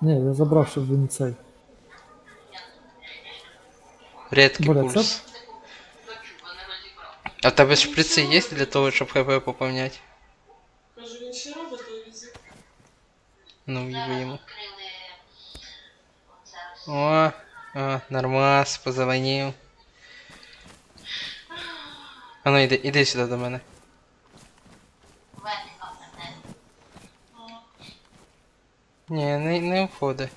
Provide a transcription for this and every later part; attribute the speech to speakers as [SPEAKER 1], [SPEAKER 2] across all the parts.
[SPEAKER 1] Ні, я забрав, щоб він цей.
[SPEAKER 2] Редкий
[SPEAKER 1] Бля,
[SPEAKER 2] пульс. А в тебе шприци є для того, щоб хп поповнять?
[SPEAKER 3] Кажу, він ще робить той візит.
[SPEAKER 2] Ну, їбу йому. О, о, нормас, позвонив. А ну іди, іди сюди до мене. Ні, не, не входи.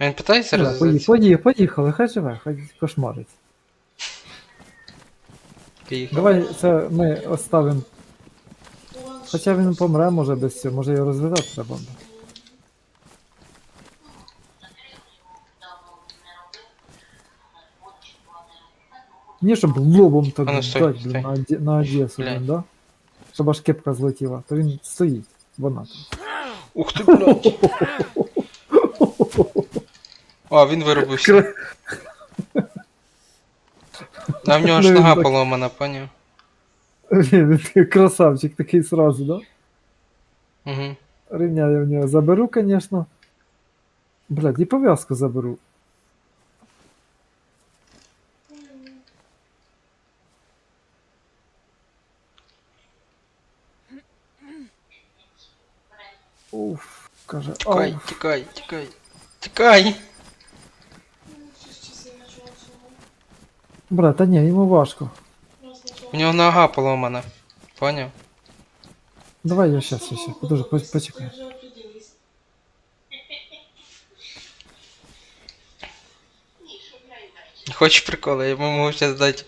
[SPEAKER 2] Він питається
[SPEAKER 1] Да,
[SPEAKER 2] розв'язати?
[SPEAKER 1] поїхали, поїхали, хай живе, хай кошмарить.
[SPEAKER 2] Поїхав.
[SPEAKER 1] Давай це ми оставимо. Хоча він помре, може без цього, може його розв'язати треба. Ні, щоб лобом так
[SPEAKER 2] А ну, стой,
[SPEAKER 1] дать,
[SPEAKER 2] стой.
[SPEAKER 1] блін, на, Оде- на Одесу,
[SPEAKER 2] Блядь.
[SPEAKER 1] блін, да? Щоб аж кепка злетіла, то він стоїть, вона.
[SPEAKER 2] Ух ти, блядь. А, він виробився.
[SPEAKER 1] Кра-
[SPEAKER 2] А в нього ж
[SPEAKER 1] Ну, він
[SPEAKER 2] нога
[SPEAKER 1] так-
[SPEAKER 2] поломана, поняв?
[SPEAKER 1] Він такий красавчик такий сразу, да?
[SPEAKER 2] Угу.
[SPEAKER 1] Рівняю в нього заберу, звісно. Блядь, і пов'язку заберу. Уф, каже,
[SPEAKER 2] Тікай,
[SPEAKER 1] ауф.
[SPEAKER 2] тікай, тікай. Тікай!
[SPEAKER 3] Щось часи начала всього.
[SPEAKER 1] Брат, та ні, йому важко.
[SPEAKER 3] Раз начала.
[SPEAKER 2] У нього нога поломана. Поняв?
[SPEAKER 1] Давай я щас, щас, щас, подожди, по- почекай.
[SPEAKER 3] Вже определись.
[SPEAKER 2] Хочеш приколи, я можу зараз дати.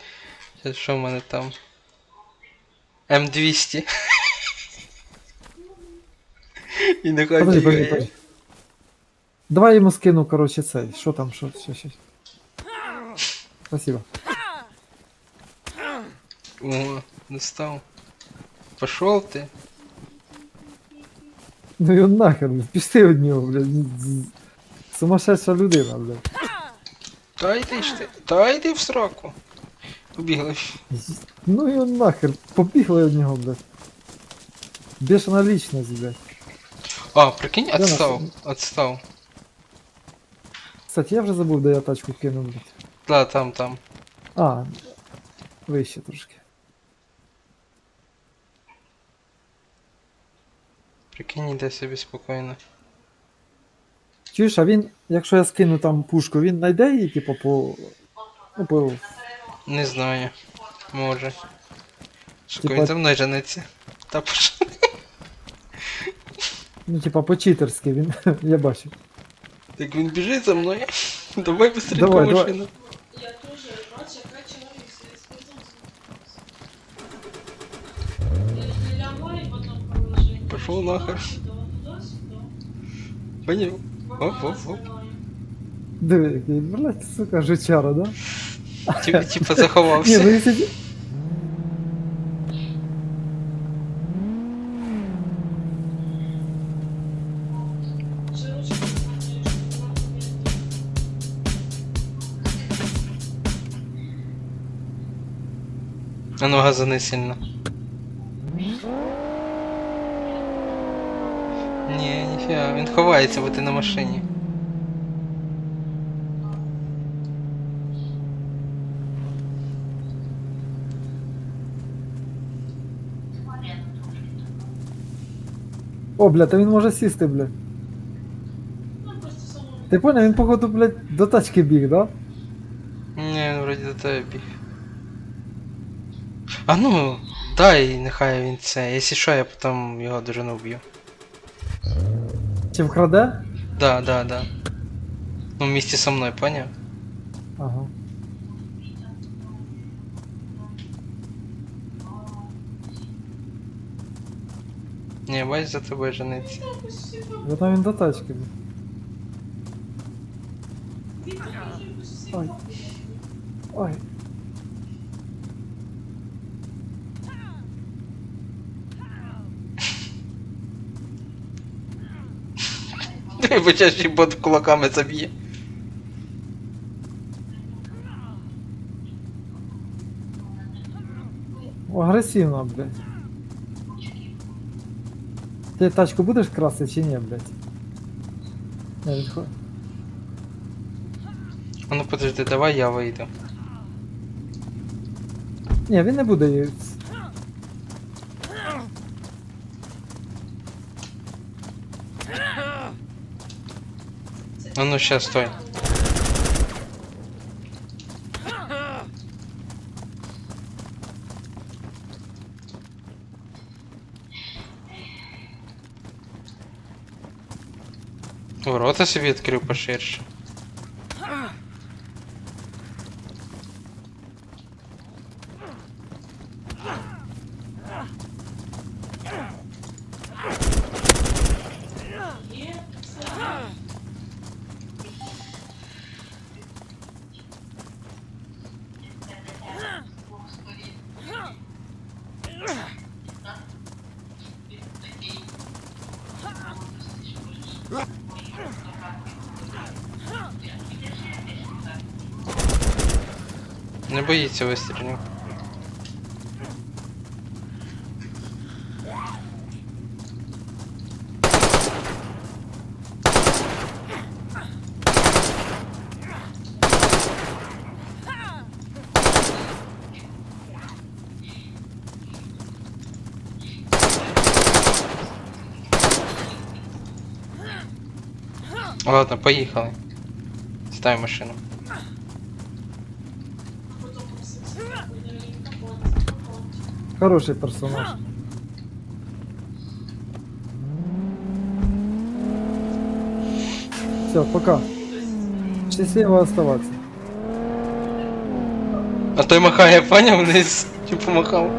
[SPEAKER 2] Щас, що в мене там? М200. І нехай
[SPEAKER 1] Подожди, подожди,
[SPEAKER 2] бігає.
[SPEAKER 1] подожди. Давай йому скину, короче, цей. Що там, що, що, що. Спасибо.
[SPEAKER 2] О, достав. Пошов ти.
[SPEAKER 1] Ну його нахер, блядь, пішли від нього, блядь. з- з- Сумасшедша людина, блядь.
[SPEAKER 2] Та йди ж ти. Та йди в сраку. Побігли.
[SPEAKER 1] Ну його нахер, побігли від нього, блядь. Бешена лічність, блядь.
[SPEAKER 2] А, прикинь, отстав. Отстав.
[SPEAKER 1] Кстати, я вже забув, де я тачку кинув.
[SPEAKER 2] Да, там, там.
[SPEAKER 1] А, вище трошки.
[SPEAKER 2] Прикинь, іде собі спокійно.
[SPEAKER 1] Чуєш, а він, якщо я скину там пушку, він знайде її, типу, по. Ну, по.
[SPEAKER 2] Не знаю. Може. Сука,
[SPEAKER 1] Типа-
[SPEAKER 2] він за мною жениться. Та пошли.
[SPEAKER 1] Ну, типа, по-читерськи він. я бачу.
[SPEAKER 2] Так він біжить за мною. Давай быстренько
[SPEAKER 1] Давай, давай.
[SPEAKER 2] машину.
[SPEAKER 3] Я тоже, бачу, яка чоловік себе спитався. Не лягай, потім положи.
[SPEAKER 2] Пошел нахер.
[SPEAKER 3] Туди-сюди.
[SPEAKER 2] Поняв. Оп, оп, оп.
[SPEAKER 1] Диви, який, блядь, сука, жучара, да?
[SPEAKER 2] Типа, типа
[SPEAKER 1] Ні, ну
[SPEAKER 2] заховався.
[SPEAKER 1] якщо...
[SPEAKER 2] А ну газани сильно. Ні, ніфіга, він ховається, бо ти на машині.
[SPEAKER 1] О, блядь, та він може сісти,
[SPEAKER 3] само.
[SPEAKER 1] Ти поняв, він походу, блядь, до тачки біг, да?
[SPEAKER 2] Ні, він вроді до тебе біг. А ну, дай нехай він це. Якщо що, я потім його дожену вб'ю.
[SPEAKER 1] Чи вкраде?
[SPEAKER 2] Да, да, да. Ну, вместе со мной, понял?
[SPEAKER 1] Ага.
[SPEAKER 2] Не, бачиш за тобою жениться.
[SPEAKER 3] Якось всі там.
[SPEAKER 1] Я там він до тачки, блядь.
[SPEAKER 3] Віка каже, якось всі
[SPEAKER 1] Ой.
[SPEAKER 3] там.
[SPEAKER 1] Ой.
[SPEAKER 2] Дай почаще бот кулаками заб'є.
[SPEAKER 1] Агресивно, блядь. Ти тачку будеш красти чи ні, блядь? Не, він хо-
[SPEAKER 2] А ну подожди, давай я вийду.
[SPEAKER 1] Ні, він не буде її.
[SPEAKER 2] А ну щас, стой. Ворота собі відкрив поширше. Не боїться вистрілів. Ладно, поїхали. Ставь машину.
[SPEAKER 1] Хороший персонаж. Все, пока. Счастливо оставаться.
[SPEAKER 2] А той махає, поняв вниз? Чи помахав?